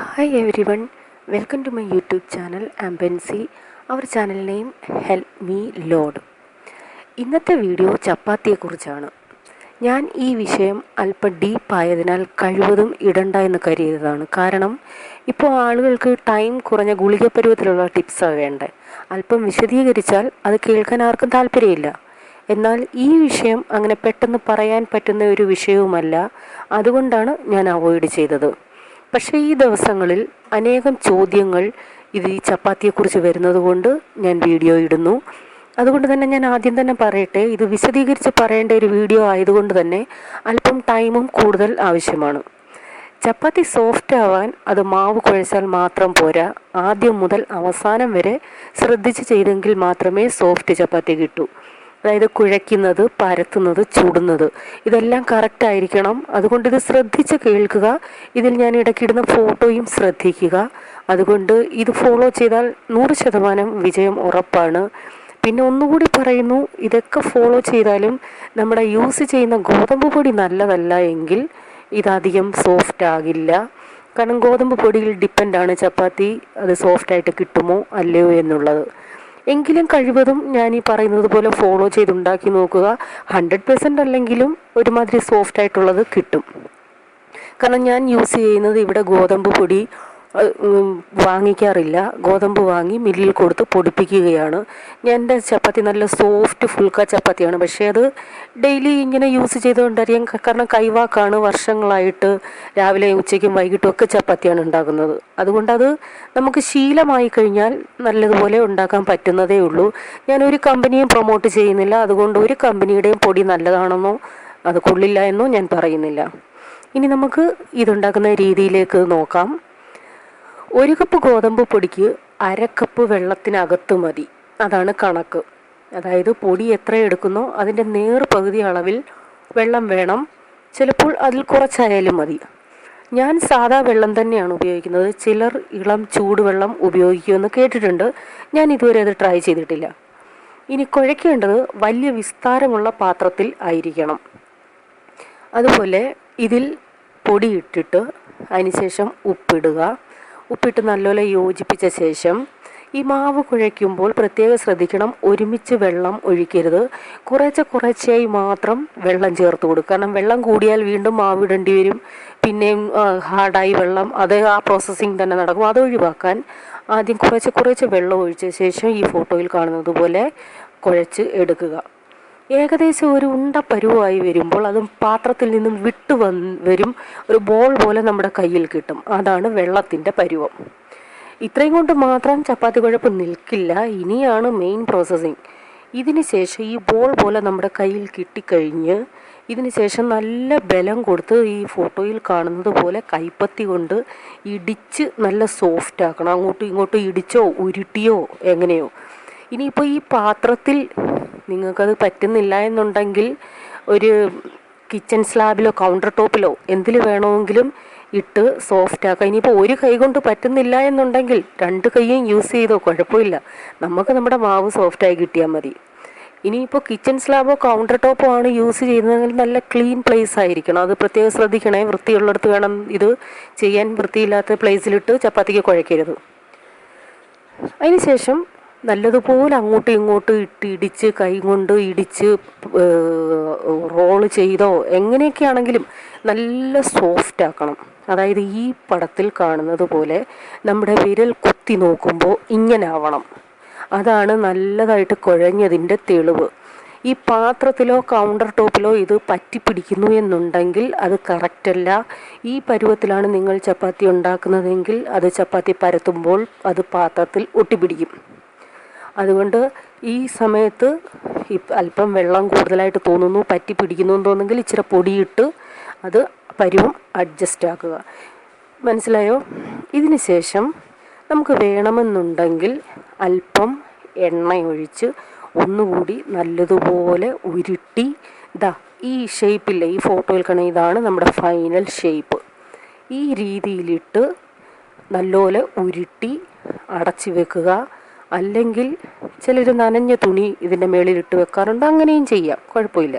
Hi everyone welcome to my YouTube channel ആംബൻസി our channel name help me lord ഇന്നത്തെ video ചപ്പാത്തിയെക്കുറിച്ചാണ്. ഞാൻ ഈ വിഷയം അല്പം ഡീപ്പായതിനാൽ കഴിവതും ഇടണ്ട എന്ന് കരുതിയതാണ്. കാരണം ഇപ്പോൾ ആളുകൾക്ക് ടൈം കുറഞ്ഞ ഗുളിക പരുവത്തിലുള്ള ടിപ്സാണ് വേണ്ടത് അല്പം വിശദീകരിച്ചാൽ അത് കേൾക്കാൻ ആർക്കും താല്പര്യമില്ല. എന്നാൽ ഈ വിഷയം അങ്ങനെ പെട്ടെന്ന് പറയാൻ പറ്റുന്ന ഒരു വിഷയവുമല്ല. അതുകൊണ്ടാണ് ഞാൻ അവോയ്ഡ് ചെയ്തത്. പക്ഷേ ഈ ദിവസങ്ങളിൽ അനേകം ചോദ്യങ്ങൾ ഇത് ഈ ചപ്പാത്തിയെക്കുറിച്ച് വരുന്നത് കൊണ്ട് ഞാൻ വീഡിയോ ഇടുന്നു. അതുകൊണ്ട് തന്നെ ഞാൻ ആദ്യം തന്നെ പറയട്ടെ ഇത് വിശദീകരിച്ച് പറയേണ്ട ഒരു വീഡിയോ ആയതുകൊണ്ട് തന്നെ അല്പം ടൈമും കൂടുതൽ ആവശ്യമാണ്. ചപ്പാത്തി സോഫ്റ്റ് ആവാൻ അത് മാവ് കുഴച്ചാൽ മാത്രം പോരാ. ആദ്യം മുതൽ അവസാനം വരെ ശ്രദ്ധിച്ച് ചെയ്തെങ്കിൽ മാത്രമേ സോഫ്റ്റ് ചപ്പാത്തി കിട്ടൂ. അതായത് കുഴയ്ക്കുന്നത് പരത്തുന്നത് ചൂടുന്നത്. ഇതെല്ലാം കറക്റ്റ് ആയിരിക്കണം. അതുകൊണ്ട് ഇത് ശ്രദ്ധിച്ച് കേൾക്കുക. ഇതിൽ ഞാൻ ഇടയ്ക്കിടുന്ന ഫോട്ടോയും ശ്രദ്ധിക്കുക. അതുകൊണ്ട് ഇത് ഫോളോ ചെയ്താൽ നൂറ് ശതമാനം വിജയം ഉറപ്പാണ്. പിന്നെ ഒന്നുകൂടി പറയുന്നു ഇതൊക്കെ ഫോളോ ചെയ്താലും നമ്മുടെ യൂസ് ചെയ്യുന്ന ഗോതമ്പ് പൊടി നല്ലതല്ല എങ്കിൽ ഇതധികം സോഫ്റ്റ് ആകില്ല. കാരണം ഗോതമ്പ് പൊടിയിൽ ഡിപ്പെൻഡാണ് ചപ്പാത്തി. അത് സോഫ്റ്റായിട്ട് കിട്ടുമോ? അല്ലയോ എന്നുള്ളത്. എങ്കിലും കഴിവതും ഞാൻ ഈ പറയുന്നത് പോലെ ഫോളോ ചെയ്തുണ്ടാക്കി നോക്കുക. ഹൺഡ്രഡ് പെർസെന്റ് അല്ലെങ്കിലും ഒരുമാതിരി സോഫ്റ്റ് ആയിട്ടുള്ളത് കിട്ടും. കാരണം ഞാൻ യൂസ് ചെയ്യുന്നത് ഇവിടെ ഗോതമ്പ് പൊടി വാങ്ങിക്കാറില്ല. ഗോതമ്പ് വാങ്ങി മില്ലിൽ കൊടുത്ത് പൊടിപ്പിക്കുകയാണ്. എന്റെ ചപ്പാത്തി നല്ല സോഫ്റ്റ് ഫുൾക്ക ചപ്പാത്തിയാണ്. പക്ഷേ അത് ഡെയിലി ഇങ്ങനെ യൂസ് ചെയ്തുകൊണ്ടറിയാം കാരണം കൈവാക്കാണ് വർഷങ്ങളായിട്ട് രാവിലെ ഉച്ചയ്ക്കും വൈകിട്ടും ഒക്കെ ചപ്പാത്തിയാണ് ഉണ്ടാക്കുന്നത്. അതുകൊണ്ട് അത് നമുക്ക് ശീലമായി കഴിഞ്ഞാൽ നല്ലതുപോലെ ഉണ്ടാക്കാൻ പറ്റുന്നതേ ഉള്ളൂ. ഞാൻ ഒരു കമ്പനിയും പ്രൊമോട്ട് ചെയ്യുന്നില്ല. അതുകൊണ്ട് ഒരു കമ്പനിയുടെയും പൊടി നല്ലതാണെന്നോ അത് കൊള്ളില്ല എന്നോ ഞാൻ പറയുന്നില്ല. ഇനി നമുക്ക് ഇതുണ്ടാക്കുന്ന രീതിയിലേക്ക് നോക്കാം. ഒരു കപ്പ് ഗോതമ്പ് പൊടിക്ക് അര കപ്പ് വെള്ളത്തിനകത്ത് മതി. അതാണ് കണക്ക്. അതായത് പൊടി എത്ര എടുക്കുന്നോ അതിന്റെ നേർ പകുതി അളവിൽ വെള്ളം വേണം. ചിലപ്പോൾ അതിൽ കുറച്ചായാലും മതി. ഞാൻ സാധാ വെള്ളം തന്നെയാണ് ഉപയോഗിക്കുന്നത്. ചിലർ ഇളം ചൂടുവെള്ളം ഉപയോഗിക്കുമെന്ന് കേട്ടിട്ടുണ്ട്. ഞാൻ ഇതുവരെ അത് ട്രൈ ചെയ്തിട്ടില്ല. ഇനി കുഴയ്ക്കേണ്ടത് വലിയ വിസ്താരമുള്ള പാത്രത്തിൽ ആയിരിക്കണം. അതുപോലെ ഇതിൽ പൊടി ഇട്ടിട്ട് അതിനുശേഷം ഉപ്പിടുക. ഉപ്പിട്ട് നല്ലപോലെ യോജിപ്പിച്ച ശേഷം ഈ മാവ് കുഴയ്ക്കുമ്പോൾ പ്രത്യേകം ശ്രദ്ധിക്കണം. ഒരുമിച്ച് വെള്ളം ഒഴിക്കരുത്. കുറേശ്ശെ കുറേശ്ശെയായി മാത്രം വെള്ളം ചേർത്ത് കൊടുക്കുക. കാരണം വെള്ളം കൂടിയാൽ വീണ്ടും മാവ് ഇടേണ്ടി വരും. പിന്നെയും ഹാർഡായി വെള്ളം അത് ആ പ്രോസസ്സിങ് തന്നെ നടക്കും. അത് ഒഴിവാക്കാൻ ആദ്യം കുറച്ച് കുറച്ച് വെള്ളം ഒഴിച്ച ശേഷം ഈ ഫോട്ടോയിൽ കാണുന്നത് പോലെ കുഴച്ച് എടുക്കുക. ഏകദേശം ഒരു ഉണ്ട പരുവായി വരുമ്പോൾ അതും പാത്രത്തിൽ നിന്നും വിട്ടു വന്ന് വരും. ഒരു ബോൾ പോലെ നമ്മുടെ കയ്യിൽ കിട്ടും. അതാണ് വെള്ളത്തിന്റെ പരുവം. ഇത്രയും കൊണ്ട് മാത്രം ചപ്പാത്തി കുഴപ്പം നിൽക്കില്ല. ഇനിയാണ് മെയിൻ പ്രോസസ്സിങ് ഇതിന് ശേഷം ഈ ബോൾ പോലെ നമ്മുടെ കയ്യിൽ കിട്ടിക്കഴിഞ്ഞ് ഇതിന് ശേഷം നല്ല ബലം കൊടുത്ത് ഈ ഫോട്ടോയിൽ കാണുന്നത് പോലെ കൈപ്പത്തി കൊണ്ട് ഇടിച്ച് നല്ല സോഫ്റ്റ് ആക്കണം. അങ്ങോട്ടും ഇങ്ങോട്ടും ഇടിച്ചോ ഉരുട്ടിയോ എങ്ങനെയോ. ഇനിയിപ്പോൾ ഈ പാത്രത്തിൽ നിങ്ങൾക്കത് പറ്റുന്നില്ല എന്നുണ്ടെങ്കിൽ ഒരു കിച്ചൺ സ്ലാബിലോ കൗണ്ടർ ടോപ്പിലോ എന്തിൽ വേണമെങ്കിലും ഇട്ട് സോഫ്റ്റ് ആക്കുക ഇനിയിപ്പോൾ ഒരു കൈ കൊണ്ട് പറ്റുന്നില്ല എന്നുണ്ടെങ്കിൽ രണ്ട് കൈയും യൂസ് ചെയ്തോ കുഴപ്പമില്ല. നമുക്ക് നമ്മുടെ മാവ് സോഫ്റ്റായി കിട്ടിയാൽ മതി. ഇനിയിപ്പോൾ കിച്ചൺ സ്ലാബോ കൗണ്ടർ ടോപ്പോ ആണ് യൂസ് ചെയ്യുന്നതെങ്കിൽ നല്ല ക്ലീൻ പ്ലേസ് ആയിരിക്കണം. അത് പ്രത്യേകം ശ്രദ്ധിക്കണേ. വൃത്തിയുള്ളിടത്ത് വേണം ഇത് ചെയ്യാൻ. വൃത്തിയില്ലാത്ത പ്ലേസിലിട്ട് ചപ്പാത്തിക്ക് കുഴക്കരുത്. അതിനുശേഷം നല്ലതുപോലെ അങ്ങോട്ടും ഇങ്ങോട്ടും ഇട്ട് ഇടിച്ച് കൈ കൊണ്ട് ഇടിച്ച് റോൾ ചെയ്തോ എങ്ങനെയൊക്കെയാണെങ്കിലും നല്ല സോഫ്റ്റ് ആക്കണം. അതായത് ഈ പടത്തിൽ കാണുന്നത് പോലെ നമ്മുടെ വിരൽ കുത്തി നോക്കുമ്പോൾ ഇങ്ങനെ ആവണം. അതാണ് നല്ലതായിട്ട് കുഴഞ്ഞതിന്റെ തെളിവ്. ഈ പാത്രത്തിലോ കൗണ്ടർ ടോപ്പിലോ ഇത് പറ്റിപ്പിടിക്കുന്നു എന്നുണ്ടെങ്കിൽ അത് കറക്റ്റല്ല ഈ പരുവത്തിലാണ് നിങ്ങൾ ചപ്പാത്തി ഉണ്ടാക്കുന്നതെങ്കിൽ അത് ചപ്പാത്തി പരത്തുമ്പോൾ അത് പാത്രത്തിൽ ഒട്ടിപ്പിടിക്കും. അതുകൊണ്ട് ഈ സമയത്ത് അല്പം വെള്ളം കൂടുതലായിട്ട് തോന്നുന്നു പറ്റി പിടിക്കുന്നു തോന്നുന്നെങ്കിൽ ഇച്ചിരി പൊടിയിട്ട് അത് പരുവം അഡ്ജസ്റ്റ് ആക്കുക. മനസ്സിലായോ? ഇതിന് ശേഷം നമുക്ക് വേണമെന്നുണ്ടെങ്കിൽ അല്പം എണ്ണയൊഴിച്ച് ഒന്നുകൂടി നല്ലതുപോലെ ഉരുട്ടി ഇതാ ഈ ഷേപ്പില്ല ഈ ഫോട്ടോയിൽ കാണുന്ന ഇതാണ് നമ്മുടെ ഫൈനൽ ഷേപ്പ് ഈ രീതിയിലിട്ട് നല്ലപോലെ ഉരുട്ടി അടച്ചു വെക്കുക. അല്ലെങ്കിൽ ചിലർ നനഞ്ഞ തുണി ഇതിന്റെ മേളിൽ ഇട്ട് വെക്കാറുണ്ട്. അങ്ങനെയും ചെയ്യാം. കുഴപ്പമില്ല.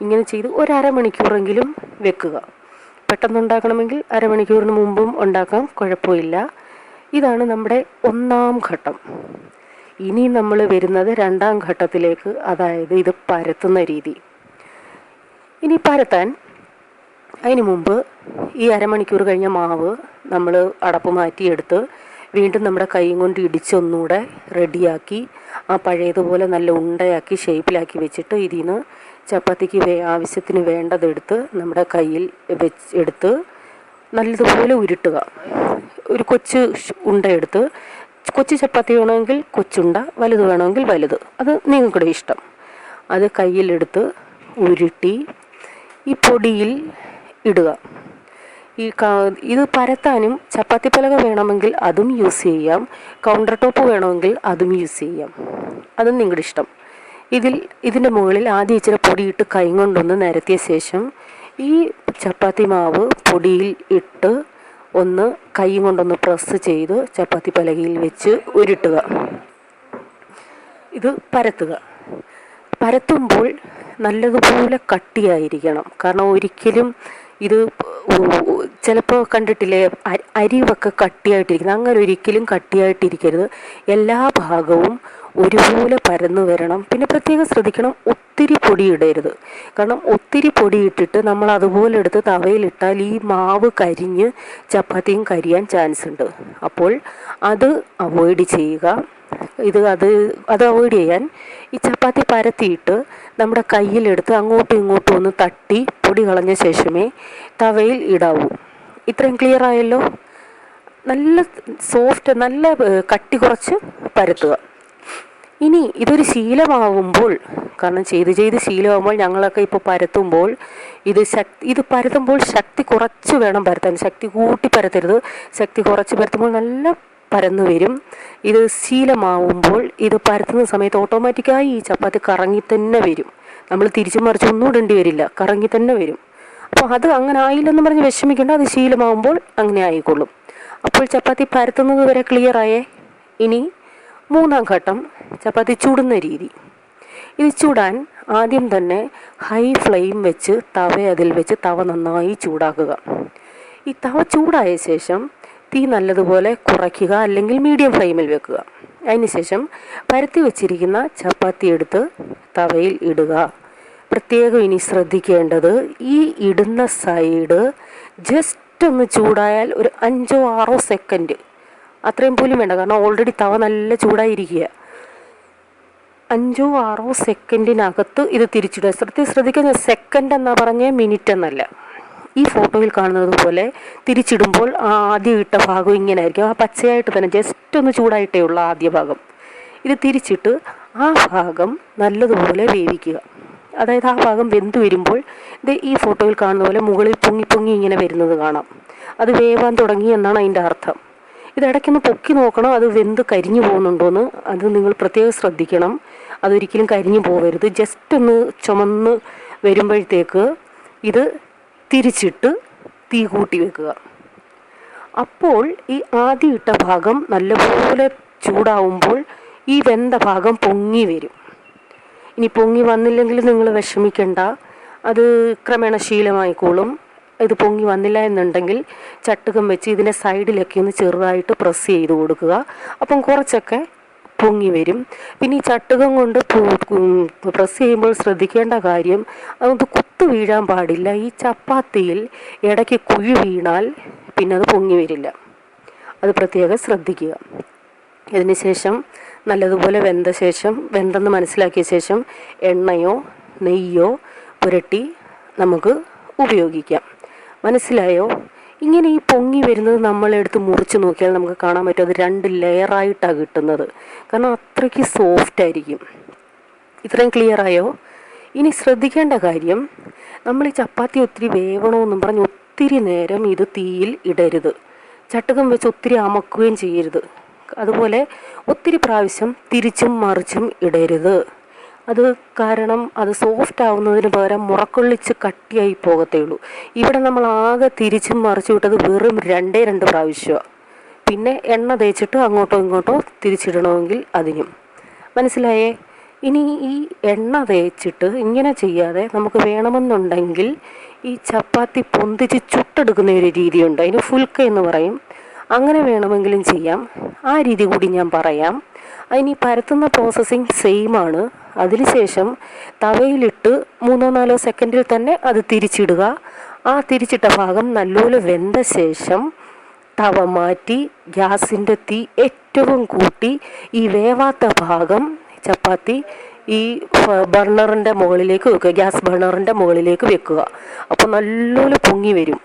ഇങ്ങനെ ചെയ്ത് ഒരു അരമണിക്കൂറെങ്കിലും വെക്കുക. പെട്ടെന്ന് ഉണ്ടാക്കണമെങ്കിൽ അരമണിക്കൂറിന് മുമ്പും ഉണ്ടാക്കാം. കുഴപ്പമില്ല. ഇതാണ് നമ്മുടെ ഒന്നാം ഘട്ടം. ഇനി നമ്മൾ വരുന്നത് രണ്ടാം ഘട്ടത്തിലേക്ക് അതായത് ഇത് പരത്തുന്ന രീതി. ഇനി പരത്താൻ അതിന് മുമ്പ് ഈ അരമണിക്കൂർ കഴിഞ്ഞ മാവ് നമ്മൾ അടപ്പ് മാറ്റിയെടുത്ത് വീണ്ടും നമ്മുടെ കൈയും കൊണ്ട് ഇടിച്ചൊന്നുകൂടെ റെഡിയാക്കി ആ പഴയതുപോലെ നല്ല ഉണ്ടയാക്കി ഷേപ്പിലാക്കി വെച്ചിട്ട് ഇതിൽ നിന്ന് ചപ്പാത്തിക്ക് വേ ആവശ്യത്തിന് വേണ്ടതെടുത്ത് നമ്മുടെ കയ്യിൽ വെച്ച് എടുത്ത് നല്ലതുപോലെ ഉരുട്ടുക. ഒരു കൊച്ച് ഉണ്ട എടുത്ത് കൊച്ചു ചപ്പാത്തി വേണമെങ്കിൽ കൊച്ചുണ്ട വലുത് വേണമെങ്കിൽ വലുത്. അത് നിങ്ങൾക്കുടെ ഇഷ്ടം. അത് കയ്യിലെടുത്ത് ഉരുട്ടി ഈ പൊടിയിൽ ഇടുക. ഈ ഇത് പരത്താനും ചപ്പാത്തി പലക വേണമെങ്കിൽ അതും യൂസ് ചെയ്യാം. കൗണ്ടർ ടോപ്പ് വേണമെങ്കിൽ അതും യൂസ് ചെയ്യാം. അതും നിങ്ങളുടെ ഇഷ്ടം. ഇതിൽ ഇതിന്റെ മുകളിൽ ആദ്യം ഇച്ചിരി പൊടിയിട്ട് കൈ കൊണ്ടൊന്ന് നിരത്തിയ ശേഷം ഈ ചപ്പാത്തി മാവ് പൊടിയിൽ ഇട്ട് ഒന്ന് കൈ കൊണ്ടൊന്ന് പ്രസ് ചെയ്ത് ചപ്പാത്തി പലകയിൽ വെച്ച് ഉരുട്ടുക. ഇത് പരത്തുക. പരത്തുമ്പോൾ നല്ലതുപോലെ കട്ടിയായിരിക്കണം. കാരണം ഒരിക്കലും ഇത് ചിലപ്പോൾ കണ്ടിട്ടില്ലേ അരിവൊക്കെ കട്ടിയായിട്ടിരിക്കുന്നത് അങ്ങനെ ഒരിക്കലും കട്ടിയായിട്ടിരിക്കരുത്. എല്ലാ ഭാഗവും ഒരുപോലെ പരന്നു വരണം. പിന്നെ പ്രത്യേകം ശ്രദ്ധിക്കണം ഒത്തിരി പൊടി ഇടരുത്. കാരണം ഒത്തിരി പൊടി ഇട്ടിട്ട് നമ്മൾ അതുപോലെ എടുത്ത് തവയിലിട്ടാൽ ഈ മാവ് കരിഞ്ഞ് ചപ്പാത്തിയും കരിയാൻ ചാൻസ് ഉണ്ട്. അപ്പോൾ അത് അവോയ്ഡ് ചെയ്യുക. ഇത് അത് അത് അവോയ്ഡ് ചെയ്യാൻ ഈ ചപ്പാത്തി പരത്തിയിട്ട് നമ്മുടെ കയ്യിലെടുത്ത് അങ്ങോട്ടും ഇങ്ങോട്ടും ഒന്ന് തട്ടി പൊടി കളഞ്ഞ ശേഷമേ തവയിൽ ഇടാവൂ. ഇത്രയും ക്ലിയർ ആയല്ലോ? നല്ല സോഫ്റ്റ് നല്ല കട്ടി കുറച്ച് പരത്തുക. ഇനി ഇതൊരു ശീലമാവുമ്പോൾ കാരണം ചെയ്ത് ചെയ്ത് ശീലമാകുമ്പോൾ ഞങ്ങളൊക്കെ ഇപ്പോൾ പരത്തുമ്പോൾ ഇത് ശക്തി ഇത് പരത്തുമ്പോൾ ശക്തി കുറച്ച് വേണം പരത്താൻ. ശക്തി കൂട്ടി പരത്തരുത്. ശക്തി കുറച്ച് പരത്തുമ്പോൾ നല്ല പരന്നു വരും. ഇത് ശീലമാവുമ്പോൾ ഇത് പരത്തുന്ന സമയത്ത് ഓട്ടോമാറ്റിക്കായി ഈ ചപ്പാത്തി കറങ്ങി തന്നെ വരും. നമ്മൾ തിരിച്ചു മറിച്ച് ഒന്നും ഇടേണ്ടി വരില്ല. കറങ്ങി തന്നെ വരും. അപ്പോൾ അത് അങ്ങനെ ആയില്ലെന്ന് പറഞ്ഞ് വിഷമിക്കേണ്ട. അത് ശീലമാവുമ്പോൾ അങ്ങനെ ആയിക്കൊള്ളും. അപ്പോൾ ചപ്പാത്തി പരത്തുന്നത് വരെ ക്ലിയറായേ ഇനി മൂന്നാം ഘട്ടം ചപ്പാത്തി ചൂടുന്ന രീതി. ഇത് ചൂടാൻ ആദ്യം തന്നെ ഹൈ ഫ്ലെയിം വെച്ച് തവ അതിൽ വെച്ച് തവ നന്നായി ചൂടാക്കുക. ഈ തവ ചൂടായ ശേഷം തീ നല്ലതുപോലെ കുറയ്ക്കുക അല്ലെങ്കിൽ മീഡിയം ഫ്ലെയിമിൽ വെക്കുക. അതിനുശേഷം പരത്തി വെച്ചിരിക്കുന്ന ചപ്പാത്തി എടുത്ത് തവയിൽ ഇടുക. പ്രത്യേകം ഇനി ശ്രദ്ധിക്കേണ്ടത് ഈ ഇടുന്ന സൈഡ് ജസ്റ്റ് ഒന്ന് ചൂടായാൽ ഒരു അഞ്ചോ ആറോ സെക്കൻഡ് അത്രയും പോലും വേണ്ട കാരണം ഓൾറെഡി തവ നല്ല ചൂടായിരിക്കുക. അഞ്ചോ ആറോ സെക്കൻഡിനകത്ത് ഇത് തിരിച്ചിടുക. ശ്രദ്ധ ശ്രദ്ധിക്കുന്ന സെക്കൻഡ് എന്നാ പറഞ്ഞ മിനിറ്റ് എന്നല്ല. ഈ ഫോട്ടോയിൽ കാണുന്നത് പോലെ തിരിച്ചിടുമ്പോൾ ആദ്യം ഇട്ട ഭാഗം ഇങ്ങനെ ആയിരിക്കും ആ പച്ചയായിട്ട് തന്നെ ജസ്റ്റ് ഒന്ന് ചൂടായിട്ടേ ഉള്ള ആദ്യ ഭാഗം. ഇത് തിരിച്ചിട്ട് ആ ഭാഗം നല്ലതുപോലെ വേവിക്കുക. അതായത് ആ ഭാഗം വെന്ത് വരുമ്പോൾ ഇത് ഈ ഫോട്ടോയിൽ കാണുന്ന പോലെ മുകളിൽ പൊങ്ങി പൊങ്ങി ഇങ്ങനെ വരുന്നത് കാണാം. അത് വേവാൻ തുടങ്ങി എന്നാണ് അതിന്റെ അർത്ഥം. ഇതിടയ്ക്കൊന്ന് പൊക്കി നോക്കണം അത് വെന്ത് കരിഞ്ഞു പോകുന്നുണ്ടോയെന്ന് അത് നിങ്ങൾ പ്രത്യേകം ശ്രദ്ധിക്കണം. അതൊരിക്കലും കരിഞ്ഞു പോകരുത് ജസ്റ്റ് ഒന്ന് ചുമന്ന് വരുമ്പോഴത്തേക്ക് ഇത് തിരിച്ചിട്ട് തീ കൂട്ടി വെക്കുക. അപ്പോൾ ഈ ആദ്യം ഇട്ട ഭാഗം നല്ലപോലെ ചൂടാവുമ്പോൾ ഈ വെന്ത ഭാഗം പൊങ്ങി വരും. ഇനി പൊങ്ങി വന്നില്ലെങ്കിൽ നിങ്ങൾ വിഷമിക്കണ്ട. അത് ക്രമേണ ശീലമായിക്കോളും. ഇത് പൊങ്ങി വന്നില്ല എന്നുണ്ടെങ്കിൽ ചട്ടുകം വെച്ച് ഇതിന്റെ സൈഡിലൊക്കെ ഒന്ന് ചെറുതായിട്ട് പ്രസ് ചെയ്ത് കൊടുക്കുക. അപ്പം കുറച്ചൊക്കെ പൊങ്ങി വരും. പിന്നെ ഈ ചട്ടുകം കൊണ്ട് പ്രസ് ചെയ്യുമ്പോൾ ശ്രദ്ധിക്കേണ്ട കാര്യം അതൊന്ന് കുത്തു വീഴാൻ പാടില്ല. ഈ ചപ്പാത്തിയിൽ ഇടയ്ക്ക് കുഴി വീണാൽ പിന്നെ അത് പൊങ്ങി വരില്ല. അത് പ്രത്യേകം ശ്രദ്ധിക്കുക. ഇതിനുശേഷം നല്ലതുപോലെ വെന്ത ശേഷം വെന്തെന്ന് മനസ്സിലാക്കിയ ശേഷം എണ്ണയോ നെയ്യോ പുരട്ടി നമുക്ക് ഉപയോഗിക്കാം. മനസ്സിലായോ? ഇങ്ങനെ ഈ പൊങ്ങി വരുന്നത് നമ്മളെടുത്ത് മുറിച്ച് നോക്കിയാൽ നമുക്ക് കാണാൻ പറ്റും അത് രണ്ട് ലെയറായിട്ടാണ് കിട്ടുന്നത്. കാരണം അത്രയ്ക്ക് സോഫ്റ്റ് ആയിരിക്കും. ഇത്രയും ക്ലിയർ ആയോ? ഇനി ശ്രദ്ധിക്കേണ്ട കാര്യം നമ്മൾ ഈ ചപ്പാത്തി ഒത്തിരി വേവണമെന്നും പറഞ്ഞ് ഒത്തിരി നേരം ഇത് തീയിൽ ഇടരുത്. ചട്ടകം വെച്ച് ഒത്തിരി അമക്കുകയും ചെയ്യരുത്. അതുപോലെ ഒത്തിരി പ്രാവശ്യം തിരിച്ചും മറിച്ചും ഇടരുത്. അത് കാരണം അത് സോഫ്റ്റ് ആവുന്നതിന് പകരം മുറക്കൊള്ളിച്ച് കട്ടിയായി പോകത്തേ ഉള്ളൂ. ഇവിടെ നമ്മൾ ആകെ തിരിച്ചും മറിച്ചു വിട്ടത് വെറും രണ്ടേ രണ്ട് പ്രാവശ്യമാണ് പിന്നെ എണ്ണ തേച്ചിട്ട് അങ്ങോട്ടോ ഇങ്ങോട്ടോ തിരിച്ചിടണമെങ്കിൽ അതിനും. മനസ്സിലായേ? ഇനി ഈ എണ്ണ തേച്ചിട്ട് ഇങ്ങനെ ചെയ്യാതെ നമുക്ക് വേണമെന്നുണ്ടെങ്കിൽ ഈ ചപ്പാത്തി പൊന്തിച്ച് ചുട്ടെടുക്കുന്ന ഒരു രീതിയുണ്ട്. അതിന് ഫുൽക്ക എന്ന് പറയും. അങ്ങനെ വേണമെങ്കിലും ചെയ്യാം. ആ രീതി കൂടി ഞാൻ പറയാം. അതിന് പരത്തുന്ന പ്രോസസ്സിങ് സെയിം ആണ്. അതിനുശേഷം തവയിലിട്ട് മൂന്നോ നാലോ സെക്കൻഡിൽ തന്നെ അത് തിരിച്ചിടുക. ആ തിരിച്ചിട്ട ഭാഗം നല്ലപോലെ വെന്ത ശേഷം തവ മാറ്റി ഗ്യാസിന്റെ തീ ഏറ്റവും കൂട്ടി ഈ വേവാത്ത ഭാഗം ചപ്പാത്തി ഈ ബർണറിന്റെ മുകളിലേക്ക് വെക്കുക. ഗ്യാസ് ബർണറിന്റെ മുകളിലേക്ക് വെക്കുക. അപ്പോൾ നല്ലപോലെ പൊങ്ങി വരും.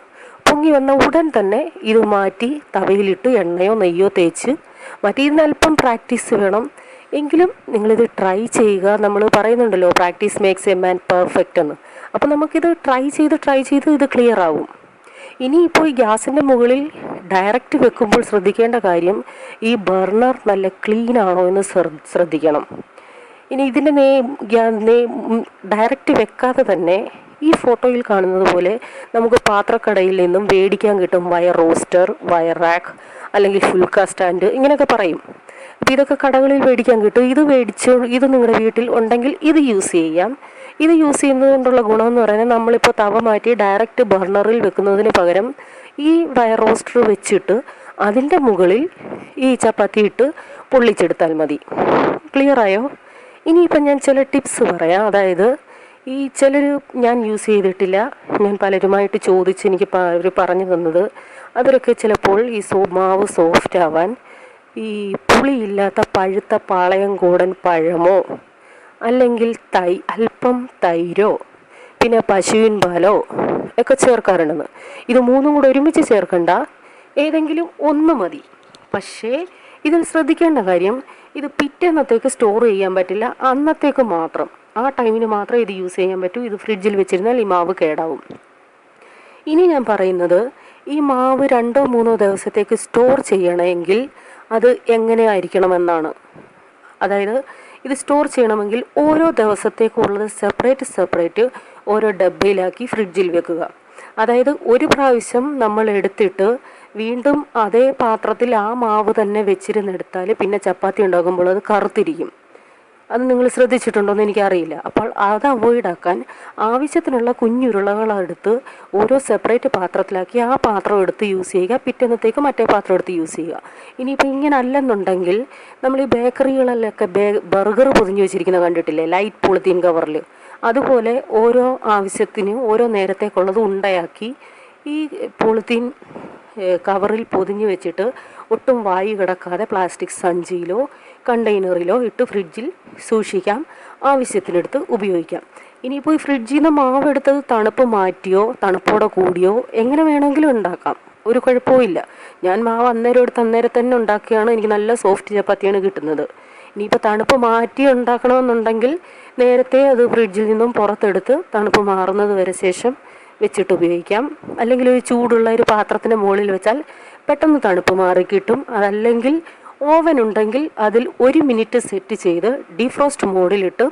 പൊങ്ങി വന്ന ഉടൻ തന്നെ ഇത് മാറ്റി തവയിലിട്ട് എണ്ണയോ നെയ്യോ തേച്ച് മാറ്റി. ഇതിന് അല്പം പ്രാക്ടീസ് വേണം. എങ്കിലും നിങ്ങളിത് ട്രൈ ചെയ്യുക. നമ്മൾ പറയുന്നുണ്ടല്ലോ practice makes a man perfect എന്ന്. അപ്പോൾ നമുക്കിത് ട്രൈ ചെയ്ത് ട്രൈ ചെയ്ത് ഇത് ക്ലിയർ ആവും. ഇനിയിപ്പോൾ ഈ ഗ്യാസിന്റെ മുകളിൽ ഡയറക്റ്റ് വെക്കുമ്പോൾ ശ്രദ്ധിക്കേണ്ട കാര്യം ഈ ബർണർ നല്ല ക്ലീൻ ആണോ എന്ന് ശ്രദ്ധിക്കണം. ഇനി ഇതിന്റെ നേ നേ ഡയറക്റ്റ് വെക്കാതെ തന്നെ ഈ ഫോട്ടോയിൽ കാണുന്നത് പോലെ നമുക്ക് പാത്രക്കടയിൽ നിന്നും വേടിക്കാൻ കിട്ടും വയർ റോസ്റ്റർ വയർ റാക്ക് അല്ലെങ്കിൽ ഫുൽക്ക സ്റ്റാൻഡ് ഇങ്ങനെയൊക്കെ പറയും. അപ്പോൾ ഇതൊക്കെ കടകളിൽ മേടിക്കാൻ കിട്ടും. ഇത് മേടിച്ച് ഇത് നിങ്ങളുടെ വീട്ടിൽ ഉണ്ടെങ്കിൽ ഇത് യൂസ് ചെയ്യാം. ഇത് യൂസ് ചെയ്യുന്നത് കൊണ്ടുള്ള ഗുണമെന്ന് പറയുന്നത് നമ്മളിപ്പോൾ തവ മാറ്റി ഡയറക്റ്റ് ബർണറിൽ വെക്കുന്നതിന് പകരം ഈ വയർ റോസ്റ്റർ വെച്ചിട്ട് അതിന്റെ മുകളിൽ ഈ ചപ്പാത്തി ഇട്ട് പൊള്ളിച്ചെടുത്താൽ മതി. ക്ലിയറായോ ഇനിയിപ്പം ഞാൻ ചില ടിപ്സ് പറയാം. അതായത് ഈ ചിലർ ഞാൻ യൂസ് ചെയ്തിട്ടില്ല. ഞാൻ പലരുമായിട്ട് ചോദിച്ച് എനിക്ക് അവർ പറഞ്ഞു തന്നത് അവരൊക്കെ ചിലപ്പോൾ ഈ സോ മാവ് സോഫ്റ്റ് ആവാൻ ഈ പുളിയില്ലാത്ത പഴുത്ത പാളയം കൂടൻ പഴമോ അല്ലെങ്കിൽ തൈ അല്പം തൈരോ പിന്നെ പശുവിൻ പാലോ ഒക്കെ ചേർക്കാറുണ്ടെന്ന്. ഇത് മൂന്നും കൂടെ ഒരുമിച്ച് ചേർക്കണ്ട. ഏതെങ്കിലും ഒന്ന് മതി. പക്ഷേ ഇതിൽ ശ്രദ്ധിക്കേണ്ട കാര്യം ഇത് പിറ്റേന്നത്തേക്ക് സ്റ്റോർ ചെയ്യാൻ പറ്റില്ല. അന്നത്തേക്ക് മാത്രം. ആ ടൈമിന് മാത്രം ഇത് യൂസ് ചെയ്യാൻ പറ്റൂ. ഇത് ഫ്രിഡ്ജിൽ വെച്ചിരുന്നാൽ ഈ മാവ് കേടാവും. ഇനി ഞാൻ പറയുന്നത് ഈ മാവ് രണ്ടോ മൂന്നോ ദിവസത്തേക്ക് സ്റ്റോർ ചെയ്യണമെങ്കിൽ അത് എങ്ങനെ ആയിരിക്കണമെന്നാണ് അതായത് ഇത് സ്റ്റോർ ചെയ്യണമെങ്കിൽ ഓരോ ദിവസത്തേക്കുള്ളത് സെപ്പറേറ്റ് സെപ്പറേറ്റ് ഓരോ ഡബ്ബയിലാക്കി ഫ്രിഡ്ജിൽ വെക്കുക. അതായത് ഒരു പ്രാവശ്യം നമ്മൾ എടുത്തിട്ട് വീണ്ടും അതേ പാത്രത്തിൽ ആ മാവ് തന്നെ വെച്ചിരുന്നെടുത്താൽ പിന്നെ ചപ്പാത്തി ഉണ്ടാകുമ്പോൾ അത് കറുത്തിരിക്കും. അത് നിങ്ങൾ ശ്രദ്ധിച്ചിട്ടുണ്ടോ എന്ന് എനിക്കറിയില്ല. അപ്പോൾ അത് അവോയ്ഡ് ആക്കാൻ ആവശ്യത്തിനുള്ള കുഞ്ഞുരുളകളെടുത്ത് ഓരോ സെപ്പറേറ്റ് പാത്രത്തിലാക്കി ആ പാത്രം എടുത്ത് യൂസ് ചെയ്യുക. പിറ്റേന്നത്തേക്ക് മറ്റേ പാത്രം എടുത്ത് യൂസ് ചെയ്യുക. ഇനിയിപ്പോൾ ഇങ്ങനെ അല്ലെന്നുണ്ടെങ്കിൽ നമ്മൾ ഈ ബേക്കറികളിലൊക്കെ ബേ ബർഗർ പൊതിഞ്ഞു വെച്ചിരിക്കുന്നത് കണ്ടിട്ടില്ലേ? ലൈറ്റ് പോളിത്തീൻ കവറിൽ. അതുപോലെ ഓരോ ആവശ്യത്തിന് ഓരോ നേരത്തേക്കുള്ളത് ഉണ്ടയാക്കി ഈ പോളിത്തീൻ കവറിൽ പൊതിഞ്ഞു വെച്ചിട്ട് ഒട്ടും വായു കിടക്കാതെ പ്ലാസ്റ്റിക് സഞ്ചിയിലോ കണ്ടെയ്നറിലോ ഇട്ട് ഫ്രിഡ്ജിൽ സൂക്ഷിക്കാം ആവശ്യത്തിനെടുത്ത് ഉപയോഗിക്കാം. ഇനിയിപ്പോൾ ഈ ഫ്രിഡ്ജിൽ നിന്ന് മാവ് എടുത്തത് തണുപ്പ് മാറ്റിയോ തണുപ്പോടെ കൂടിയോ എങ്ങനെ വേണമെങ്കിലും ഉണ്ടാക്കാം. ഒരു കുഴപ്പമില്ല ഞാൻ മാവ് അന്നേരം എടുത്ത് അന്നേരം തന്നെ ഉണ്ടാക്കിയാണ് എനിക്ക് നല്ല സോഫ്റ്റ് ചപ്പാത്തിയാണ് കിട്ടുന്നത്. ഇനിയിപ്പോൾ തണുപ്പ് മാറ്റി ഉണ്ടാക്കണമെന്നുണ്ടെങ്കിൽ നേരത്തെ അത് ഫ്രിഡ്ജിൽ നിന്നും പുറത്തെടുത്ത് തണുപ്പ് മാറുന്നത് വരെ ശേഷം വെച്ചിട്ട് ഉപയോഗിക്കാം. അല്ലെങ്കിൽ ഒരു ചൂടുള്ള ഒരു പാത്രത്തിന്റെ മുകളിൽ വെച്ചാൽ പെട്ടെന്ന് തണുപ്പ് മാറി കിട്ടും. അതല്ലെങ്കിൽ ഓവൻ ഉണ്ടെങ്കിൽ അതിൽ ഒരു മിനിറ്റ് സെറ്റ് ചെയ്ത് ഡീഫ്രോസ്റ്റ് മോഡിലിട്ട്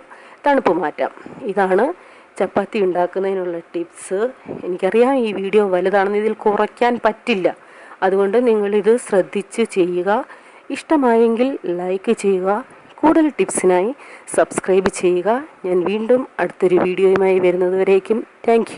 തണുപ്പ് മാറ്റാം. ഇതാണ് ചപ്പാത്തി ഉണ്ടാക്കുന്നതിനുള്ള ടിപ്സ്. എനിക്കറിയാം ഈ വീഡിയോ വലുതാണെന്ന് ഇതിൽ കുറയ്ക്കാൻ പറ്റില്ല. അതുകൊണ്ട് നിങ്ങളിത് ശ്രദ്ധിച്ച് ചെയ്യുക. ഇഷ്ടമായെങ്കിൽ ലൈക്ക് ചെയ്യുക. കൂടുതൽ ടിപ്സിനായി സബ്സ്ക്രൈബ് ചെയ്യുക. ഞാൻ വീണ്ടും അടുത്തൊരു വീഡിയോയുമായി വരുന്നതുവരേക്കും. താങ്ക്